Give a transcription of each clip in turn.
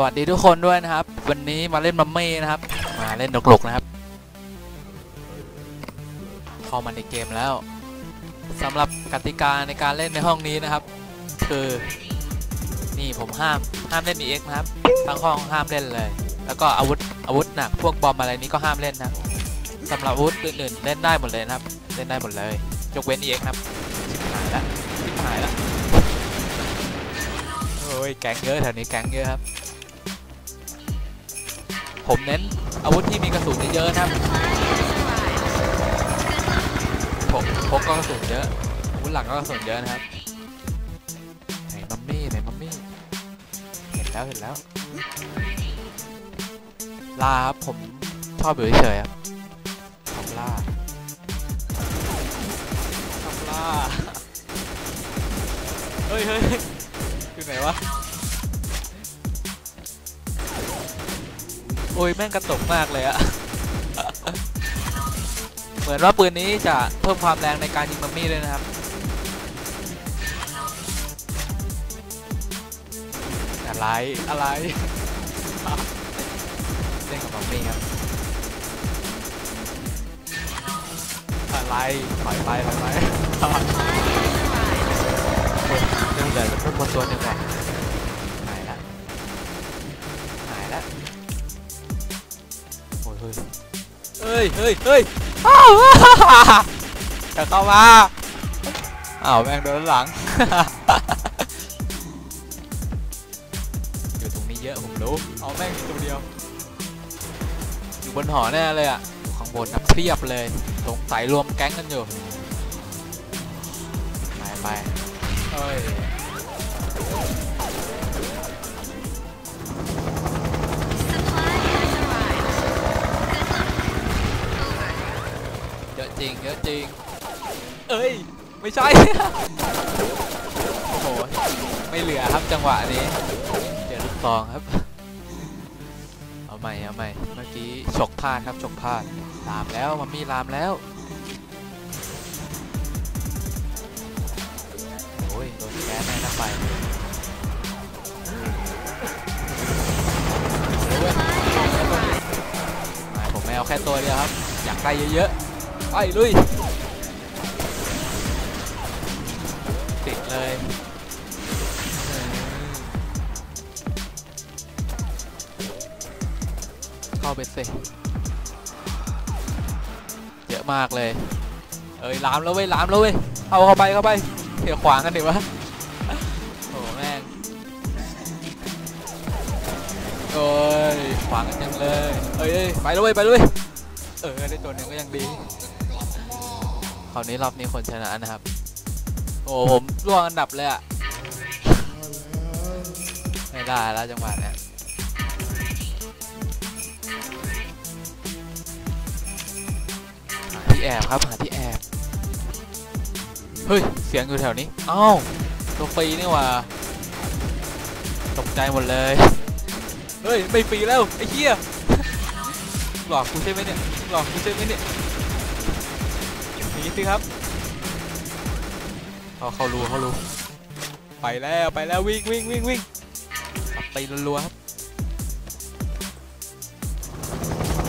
สวัสดีทุกคนด้วยนะครับ วันนี้มาเล่นมัมมี่นะครับ มาเล่นดกลกนะครับเข้ามาในเกมแล้วสำหรับกติกาในการเล่นในห้องนี้นะครับ คือนี่ผมห้ามห้ามเล่น EX นะครับทั้งห้องห้ามเล่นเลย แล้วก็อาวุธอาวุธหนักพวกบอมอะไรนี้ก็ห้ามเล่นนะสำหรับอาวุธอื่นๆเล่นได้หมดเลยนะครับ เล่นได้หมดเลยยกเว้น EX ครับชิบหายละชิบหายละโอ้ยแก๊งเยอะแถวนี้แก๊งเยอะครับ ผมเน้นอาวุธที่มีกระสุนเยอะๆนะครับผมพกก็กระสุนเยอะอาวุธหลักก็กระสุนเยอะนะครับไหนมัมมี่ไหนมัมมี่เห็นแล้วเห็นแล้วลาครับผมชอบอยู่เฉยๆครับชอบลาชอบลาเฮ้ยเฮ้ยอยู่ไหนวะ โอ้ยแม่งกระตุกมากเลยอะเหมือนว่าปืนนี้จะเพิ่มความแรงในการยิงมัมมี่ด้วยนะครับอะไรอะไรเล่นกับมัมมี่ครับอะไรถอยไปถอยไปเรื่องเดินเพิ่มบนตัวหนึ่งก่อน ฮ้ยเฮ้ยเฮ้ยเฮ้ยอ้าวจะเข้ามาอ้าวแม่งโดนหลัง อยู่ตรงนี้เยอะผมรู้ เอาแม่งตัวเดียว อยู่บนหอแน่เลยอะอยู่ข้างบนนะเพียบเลยสงสัยรวมแก๊งกันอยู่ ไปไปเอ้ย จริงเยอะจริง เอ้ย ไม่ใช่ โอ้โห ไม่เหลือครับจังหวะนี้ เดี๋ยวลูกซองครับ เอาใหม่เอาใหม่ เมื่อกี้ฉกพลาดครับฉกพลาด ลามแล้วมัมมี่ลามแล้ว โอ้ยโดนแก๊สแน่นะไปเอาเลยเว้ยไม่ผมไม่เอาแค่ตัวเดียวครับ อยากได้เยอะๆ ไปลุยติดเลยเออเข้าไปสิเยอะมากเลย เอ้ยลามแล้วเว้ยลามแล้วเว้ยเอาเข้าไปเข้าไปเขี่ยขวางกันดิวะโอ้แม่งโอ้ยขวางกันยังเลยเอ้ยเอ้ยไปแล้วเว้ยไปแล้วเว้ยเออได้ตัวหนึ่งก็ยังดีคราวนี้รอบนี้คนชนะนะครับ โอ้ผมร่วงอันดับเลยอะไม่ได้แล้วจังหวะเนี้ยหาที่แอบครับหาที่แอบ เฮ้ย เสียงอยู่แถวนี้ เอ้าตัวฟรีนี่ว่าตกใจหมดเลย เฮ้ย ไม่ฟรีแล้ว ไอ้เหี้ยหลอกกูใช่ไหมเนี่ยหลอกกูใช่ไหมเนี่ย หนีสิครับเขาเขารู้เขารู้ไปแล้วไปแล้ววิ่งวิ่งวิ่งวิ่งไปรัวครับ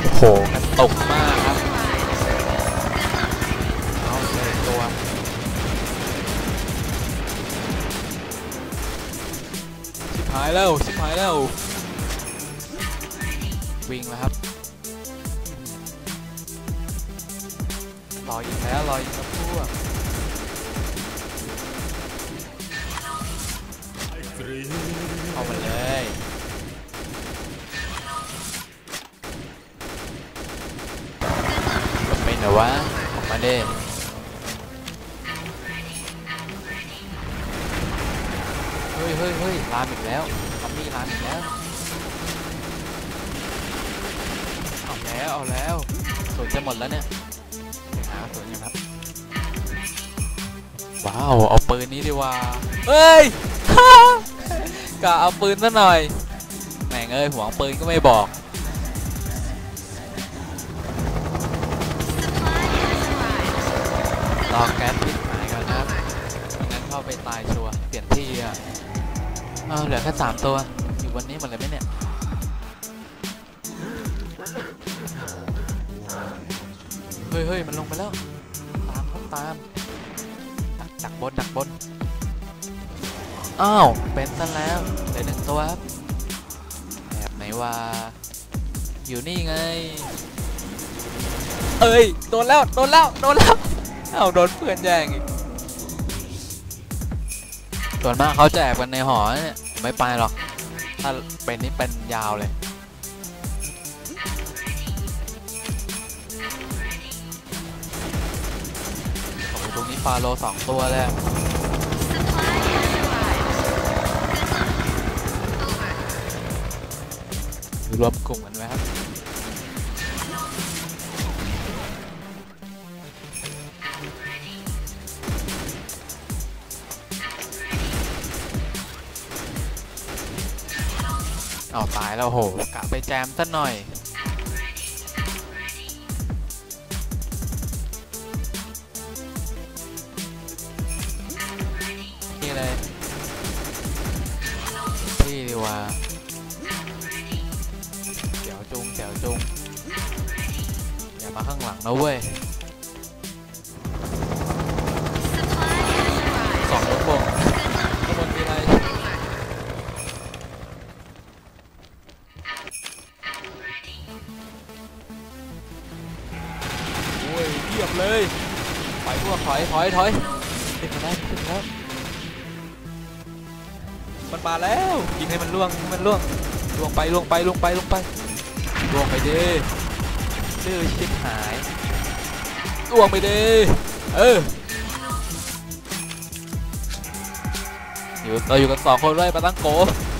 โอ้โหกันตกมากครับเอาเลยตัวชิบหายแล้วชิบหายแล้ววิ่งแล้วครับ รออีกแล้วรออีกแล้วพวกเข้ามาเลยไปไหนวะออกมาเด้เฮ้ยเฮ้ยเฮ้ยลามอีกแล้วทอมมี่ลามอีกแล้วเอาแล้วเอาแล้วสวนจะหมดแล้วเนี่ย ไปหาสวนกันครับ ว้าว เอาปืนนี้ดีว่า เฮ้ยกะเอาปืนซะหน่อย แม่งเอ้ยหวงปืนก็ไม่บอก รอแก๊สพิษหายก่อนครับงั้นเข้าไปตายชัวร์เปลี่ยนที่อะอ้าวเหลือแค่สามตัวอยู่อยู่วันนี้หมดเลยไหมเนี่ย เฮ้ยเฮ้ยมันลงไปแล้ว ตามครับตามดักดักบนดักบนอ้าวเป็นซะแล้วเหลือหนึ่งตัวครับแอบไหนว่าอยู่นี่ไง เอ้ยโดนแล้วโดนแล้วโดนแล้วเอาโดนเพื่อนแย่งอีกส่วนมากเขาจะแอบกันในหอเนี่ยไม่ไปหรอก ถ้าเป็นนี่เป็นยาวเลย ฟาโลสองตัวเลยรวมกลุ่มกันไหมครับเอาตายแล้วโหกะไปแจมซะหน่อย พี่ดีกว่าเดี๋ยวจุงเดี๋ยวจุงอย่ามาข้างหลั ให้มันล่วงให้มันล่วงล่วงไปล่วงไปล่วงไปล่วงไปล่วงไปเดิดื้อชิบหายล่วงไปเดิเอออยู่เราอยู่กันสองคนเลยปาตั้งโก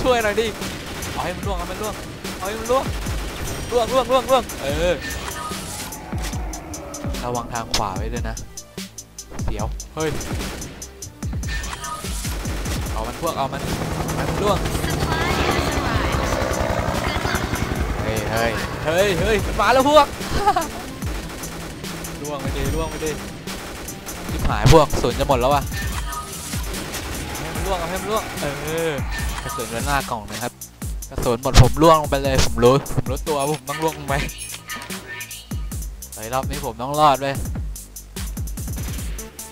ช่วยหน่อยดิเอาให้มันล่วงเอาให้มันล่วงเอาให้มันล่วงล่วงล่วงล่วงล่วงเออระวังทางขวาไว้ด้วยนะเดี๋ยวเฮ้ยเอามันพวกเอามันมันล่วง ฮ้ยเฮ้ยเฮ้ยเฮ้ยมันมาแล้วพวกล่วงไปดิล่วงไปดิทิบหายพวกศูนย์จะหมดแล้วว่ะเอาให้มันล่วงเอาให้มันล่วงเออกระสุนไว้หน้ากล่องนะครับกระสุนหมดผมล่วงลงไปเลยผมรู้ผมรู้ตัวว่าผมต้องล่วงลงไปเฮ้ยรอบนี้ผมต้องรอดเว้ย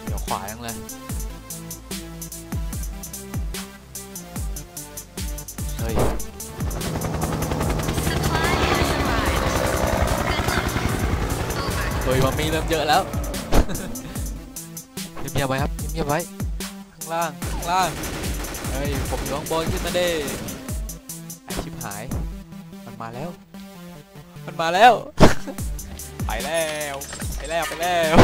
เดี๋ยวขวายังเลยเฮ้ย เฮ้ยมัมมี่เริ่มเยอะแล้วเงียบๆไว้ครับเงียบๆไว้ข้างล่างข้างล่างเฮ้ยผมอยู่ข้างบนขึ้นมาเด้ไอชิบหาย มันมาแล้ว มันมาแล้ว ไปแล้วไปแล้วไปแล้ว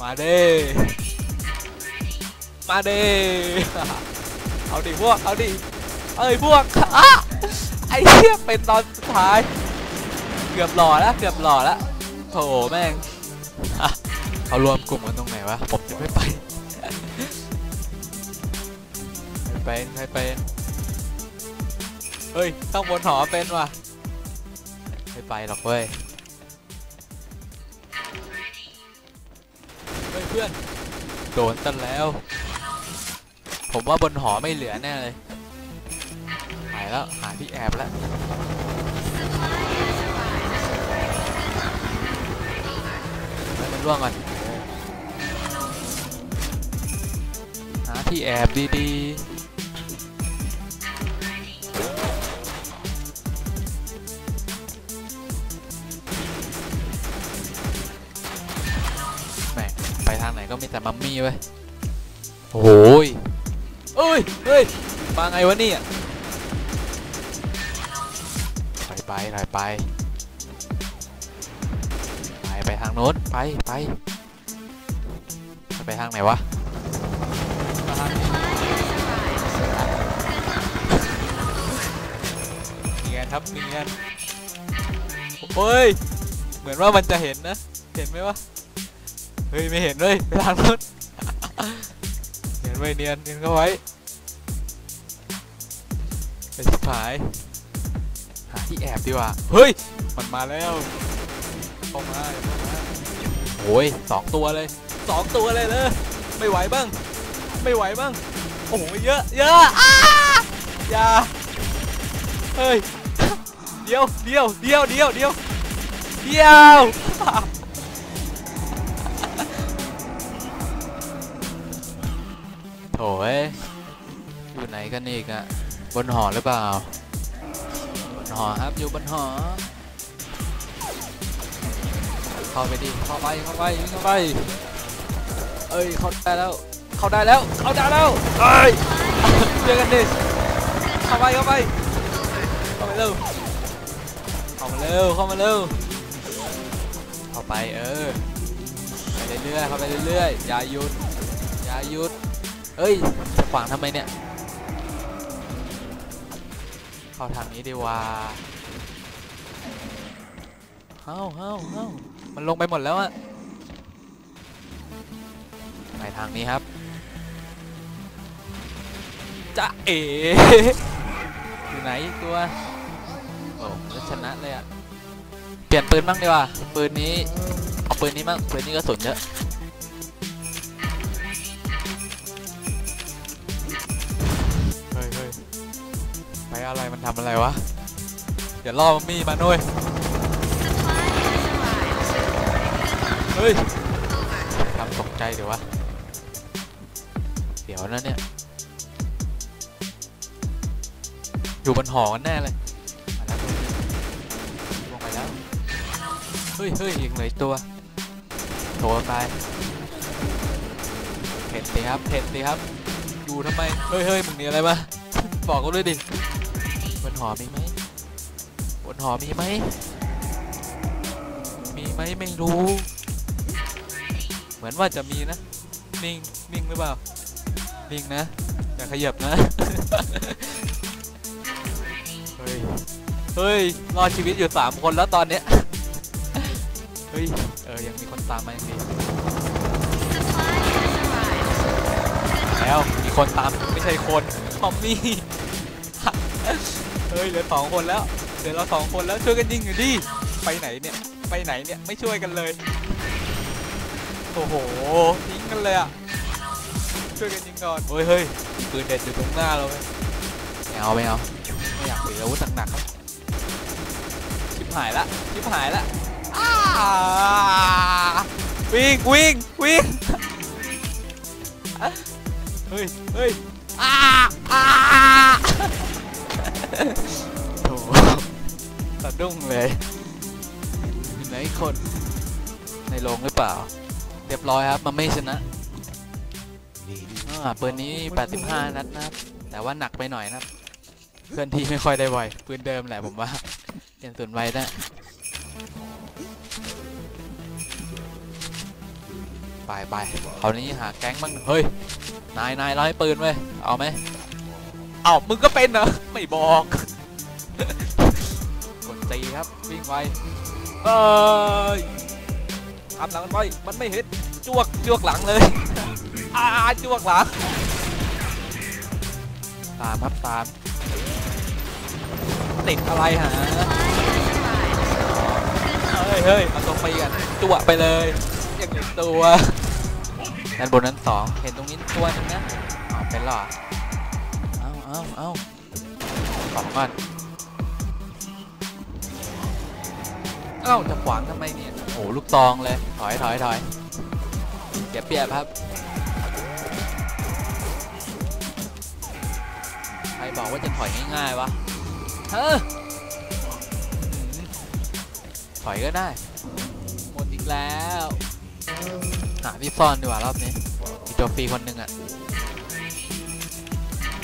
มาเด้มาเด้เอาดิพวกเอาดิเอ้ยพวกอะไอ้เหี้ยเป็นตอนสุดท้าย เกือบหล่อแล้วเกือบหล่อแล้วโถแม่งเขารวมกลุ่มกันตรงไหนวะ ผมจะไม่ไป ไม่เป็นไม่เป็นเฮ้ยข้างบนหอเป็นว่ะ ไม่ไปหรอกเว้ย เฮ้ยเพื่อน โดนตันแล้ว ผมว่าบนหอไม่เหลือแน่เลย หายแล้ว หาที่แอบแล้ว ให้มันร่วงก่อนหาที่แอบดีๆแหมไปทางไหนก็มีแต่มัมมี่เว้ยโอ้ยเอ้ยเฮ้ยมาไงวะเนี่ยถอยไปถอยไปไปไป ทางโน้นไปไปไปทางไหนวะมาทางนี้เนียนครับเนียนโอ้ย เหมือนว่ามันจะเห็นนะ เห็นไหมวะ เฮ้ย ไม่เห็นเลยไปทางโน้นเนียนไว้เนียนเนียนเข้าไว้ไปชิบหาย หาที่แอบดีกว่า เฮ้ย มันมาแล้ว เข้ามาเข้ามาโอ้ยสองตัวเลยสองตัวเลยเลยไม่ไหวบ้าง ไม่ไหวบ้าง โอ้โหเยอะเยอะอ้าอย่าเฮ้ยเดี๋ยวเดี๋ยวเดี๋ยวเดี๋ยวเดี๋ยวเดี๋ยวโถ่เอ้ยอยู่ไหนกันอีกอะบนหอหรือเปล่า บนหอครับอยู่บนหอ เข้าไปดิเข้าไปเข้าไปเข้าไปเอ้ยเข้าได้แล้วเข้าได้แล้วเข้าได้แล้วเอ้ยเจอกันดิเข้าไปเข้าไปเข้าไปเร็วเข้ามาเร็วเข้ามาเร็วเข้าไปเออไปเรื่อยๆเข้าไปเรื่อยๆอย่าหยุดอย่าหยุดเอ้ยจะขวางทำไมเนี่ยเข้าทางนี้ดีว่า เฮ้าเฮ้าเฮ้ามันลงไปหมดแล้วอะไปทางนี้ครับจะเอ๋อยู่ไหนตัวโอ้แล้วชนะเลยอะเปลี่ยนปืนบ้างดีกว่าปืนนี้เอาปืนนี้บ้างปืนนี้ก็สุนเยอะเฮ้ยเฮ้ยไปอะไรมันทำอะไรวะเดี๋ยวล่อมัมมี่มาหน่อย เฮ้ยทำตกใจเดี๋ยววะ เดี๋ยวนะเนี่ย อยู่บนหอกันแน่เลยมาแล้วลงไปแล้ว เฮ้ยเฮ้ยยังเหลืออีกตัวโถตายเผ็ดสิครับเผ็ดสิครับอยู่ทำไม เฮ้ยเฮ้ยมึงมีอะไรมาบอกกูด้วยดิบนหอมีไหมบนหอมีไหมมีไหมไม่รู้ มือนว่าจะมีนะ นิ่ง นิ่งหรือเปล่า นิ่งนะ อย่าขยับนะ เฮ้ย เฮ้ย รอดชีวิตอยู่ 3 คนแล้วตอนเนี้ย เฮ้ย เออ ยังมีคนตามมาอย่างดีแล้ว มีคนตามไม่ใช่คนทอมมี่ เฮ้ย เหลือสองคนแล้ว เหลือเราสองคนแล้วช่วยกันยิงอยู่ดิ ไปไหนเนี่ย ไปไหนเนี่ย ไม่ช่วยกันเลย โอ้โหทิ้งกันเลยอะช่วยกันยิงก่อนเฮ้ยเฮ้ยปืนเด็ดอยู่ตรงหน้าเราเลยไม่เอาไม่เอาไม่อยากถืออาวุธหนักๆครับชิบหายละชิบหายละอ้าวิ่งวิ่งวิ่งเฮ้ยเฮ้ยอ้าอ้าโถสะดุ้งเลยอยู่ไหนคนในโรงหรือเปล่าเรียบร้อยครับ มันไม่ชนะอ่าปืนนี้ 85 นัดนะครับ แต่ว่าหนักไปหน่อยนะครับเคลื่อนที่ไม่ค่อยได้บ่อยปืนเดิมแหละผมว่าเปลี่ยนส่วนไวได้ไปไปคราวนี้หาแก๊งบ้างเฮ้ย นายนายร้อยปืนไว้ย เอาไหมเอามึงก็เป็นเหรอ ไม่บอกกดตีครับ วิ่งไวเอ้ย ทำหลังมันไว้มันไม่เห็นจวกจวกหลังเลยอ่าจวกหลังตามครับตามติดอะไรหาเฮ้ยเฮ้ยมาตรงไปกันจั่วไปเลยอย่างหนึ่งตัวด้านบนนั้นสองเห็นตรงนี้ตัวนึงนะอ๋อเป็นหรอเอาเอาเอาสองก่อนเอ้าจะขวางทำไมเนี่ย โอ้ลูกตองเลย ถอยถอยถอยเสียเปรียบครับ ใครบอกว่าจะถอยง่ายๆวะเฮ้อถอยก็ได้ หมดอีกแล้ว หาพี่ซ่อนดีกว่ารอบนี้มีตัวฟรีคนหนึ่งอะ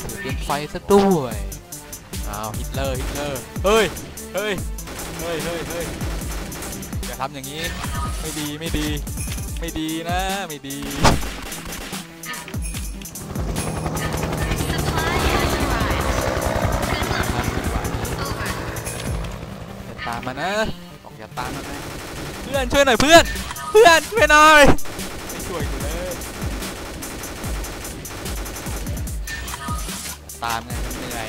ถือเป็นไฟซะด้วย อ้าว ฮิตเลอร์ ฮิตเลอร์ เฮ้ย เฮ้ย เฮ้ย เฮ้ยเฮ้ย ทำอย่างนี้ ไม่ดีไม่ดี ไม่ดีนะ ไม่ดีตามมานะบอกอย่าตามมานะเพื่อนช่วยหน่อยเพื่อน เพื่อนช่วยหน่อยไม่ช่วยกูเลยตามไงเหนื่อย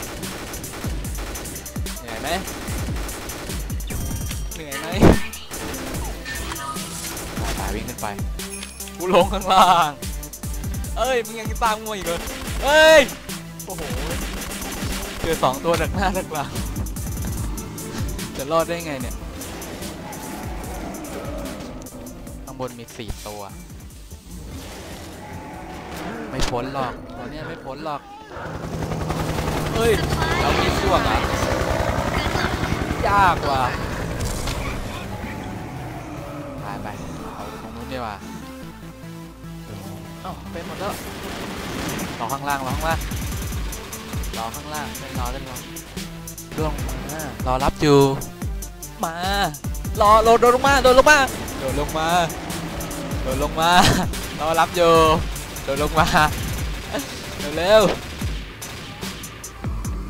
เหนื่อยไหมเหนื่อยไหม วิ่งขึ้นไป กูลงข้างล่าง เอ้ย มึงยังตามกูมาอีกเลยเอ้ย โอ้โห เจอสองตัวดักหน้าดักหลัง จะรอดได้ไงเนี่ย ข้างบนมีสี่ตัว ไม่พ้นหรอกตัวเนี้ยไม่พ้นหรอกเฮ้ย เรามีช่วงอะยากว่ะไปไป เอาตรงนู้นดีกว่าเอ้าเป็นหมดแล้วรอข้างล่างรอข้างล่างรอข้างล่างเล่นรอเล่นรอล่วงมารอรับอยู่มารอโดดโดดลงมาโดดลงมาโดดลงมาโดดลงมารอรับอยู่โดดลงมาเร็วเร็ว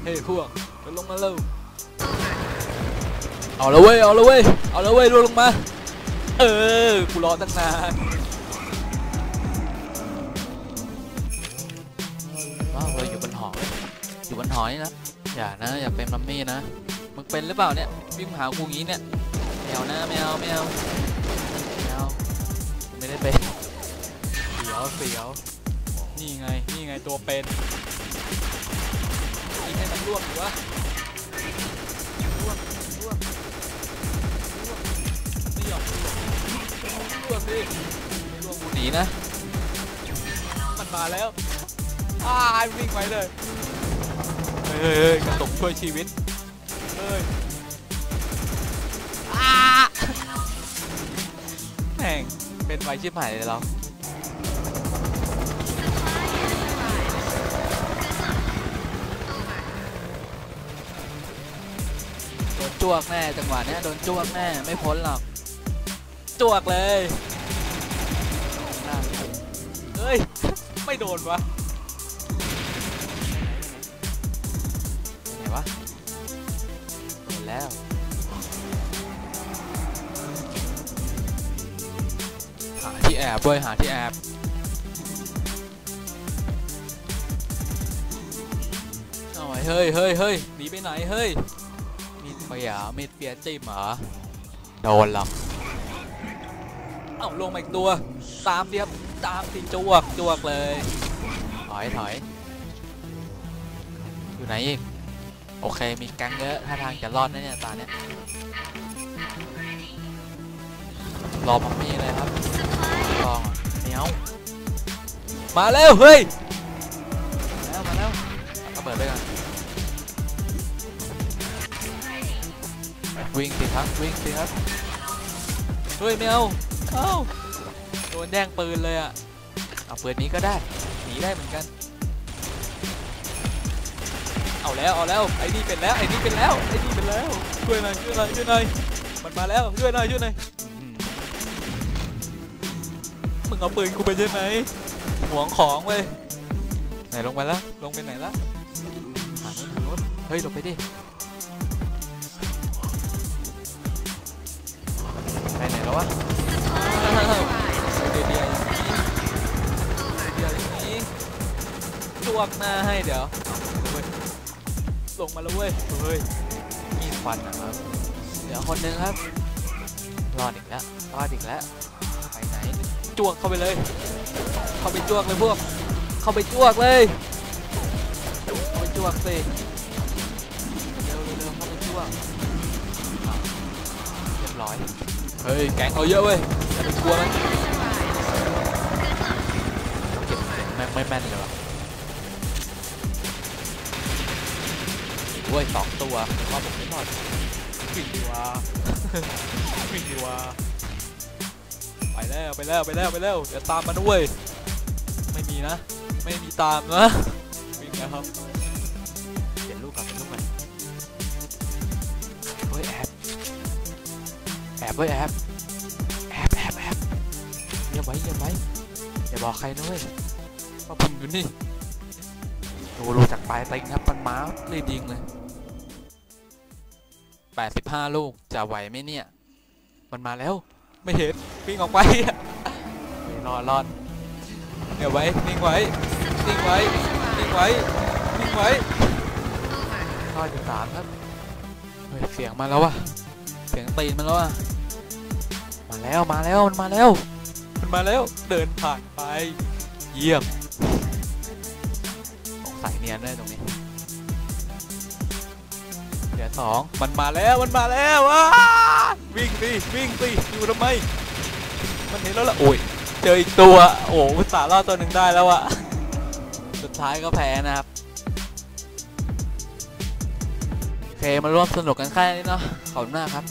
เฮ้ยพวกโดดลงมาเร็วเอาละเว้ยเอาละเว้ยเอาละเว้ยโดดลงมา เออกูรอตั้งนานว้าวเราอยู่บนหออยู่บนหอนี่นะอย่านะอย่าเป็นมัมมี่นะมึงเป็นหรือเปล่าเนี่ยวิ่งหากูงี้เนี่ยไม่เอานะไม่เอาไม่เอาไม่เอาไม่ได้เป็นเสียวเสียวนี่ไงนี่ไงตัวเป็นยิงให้มันร่วงอยู่วะ ร่วงดิไม่ร่วงกูหนีนะ มันมาแล้วอ้าวิ่งไปเลยเฮ้ยเฮ้ยกระตุกช่วยชีวิต เฮ้ยอ้าแม่งเป็นไวชิบหายเลยเราโดนจ้วกแน่จังหวะเนี้ยโดนจ้วกแน่ไม่พ้นหรอก จ้วกเลยน่าเฮ้ย ไม่โดนวะไหนวะโดนแล้วหาที่แอบด้วยหาที่แอบเอาไว้เฮ้ยเฮ้ยเฮ้ยหนีไปไหนเฮ้ยมีดเปียมีดเปียจิ้มเหรอโดนหรอก เอ้าลงมาอีกตัวตามเดียบตามสิจวกจวกเลย ถอยถอยอยู่ไหนอีก โอเคมีแก๊งเยอะถ้าทางจะรอดนะเนี่ยตาเนี่ยรอพัมมี่เลยครับลองเหนียวมาแล้วเฮ้ยมาแล้วมาแล้วเอาเปิดไปก่อนวิ่งสิครับวิ่งสิครับเฮ้ยไม่เอา เอ้าโดนแย่งปืนเลยอะเอาปืนนี้ก็ได้หนีได้เหมือนกัน เอาแล้วเอาแล้วไอ้นี่เป็นแล้วไอ้นี่เป็นแล้วไอ้นี่เป็นแล้วช่วยหน่อยช่วยหน่อยช่วยหน่อยมันมาแล้วช่วยหน่อยช่วยหน่อยมึงเอาปืนกูไปใช่ไหมหวงของเว้ยไหนลงไปแล้วลงไปไหนแล้วเฮ้ยลงไปดิไปไหนแล้ววะ วกหน้าให้เดี๋ยวลงมาแล้วเว้ยเฮ้ยมีดฟันนะครับเดี๋ยวคนหนึงครับรอดอีกแล้วรอดอีกแล้วไปไหนจวกเข้าไปเลย เข้าไปจวกเลยพวก เข้าไปจวกเลยเข้าไปจวกสิเร็วเร็วๆเข้าไปจวกเรียบร้อยเฮ้ยแกงเขาเยอะเว้ยอย่าไปกลัวมันต้งเก็บเสียไม่แม่นเลยวะ เว้ยสองตัวรอดผมไม่รอดวิ่งดีวะวิ่งดีวะไปแล้วไปแล้วไปแล้วไปแล้วเดี๋ยวตามมาด้วยไม่มีนะ ไม่มีตามนะวิ่งนะครับเปลี่ยนลูกกลับเป็นลูกมันเฮ้ยแอบแอบเว้ยแอบแอบแอบแอบเงียบไว้เงียบไว้อย่าบอกใครนะเว้ยว่าผมอยู่นี่ดูดูจากปลายติงครับมันม้ารีบยิงเลย 85 ลูกจะไหวไหมเนี่ย มันมาแล้วไม่เห็นวิ่งออกไปรอรอดเดี๋ยวไว้นิ่งไว้นิ่งไว้นิ่งไว้นิ่งไว้รอดอยู่สามครับเฮ้ยเสียงมาแล้ววะเสียงตีนมาแล้ววะมาแล้วมาแล้วมันมาแล้ว มันมาแล้วเดินผ่านไป เยี่ยมสงสัยเนียนด้วยตรงนี้ ลือสองมันมาแล้วมันมาแล้วว้าวิ่งสิวิ่งสิอยู่ทำไมมันเห็นแล้วล่ะโอ้ยเจออีกตัวโอ้อุตส่าห์รอดตัวหนึ่งได้แล้วอะสุดท้ายก็แพ้นะครับโอเคมาร่วมสนุกกันแค่นี้เนาะขอบคุณมากครับ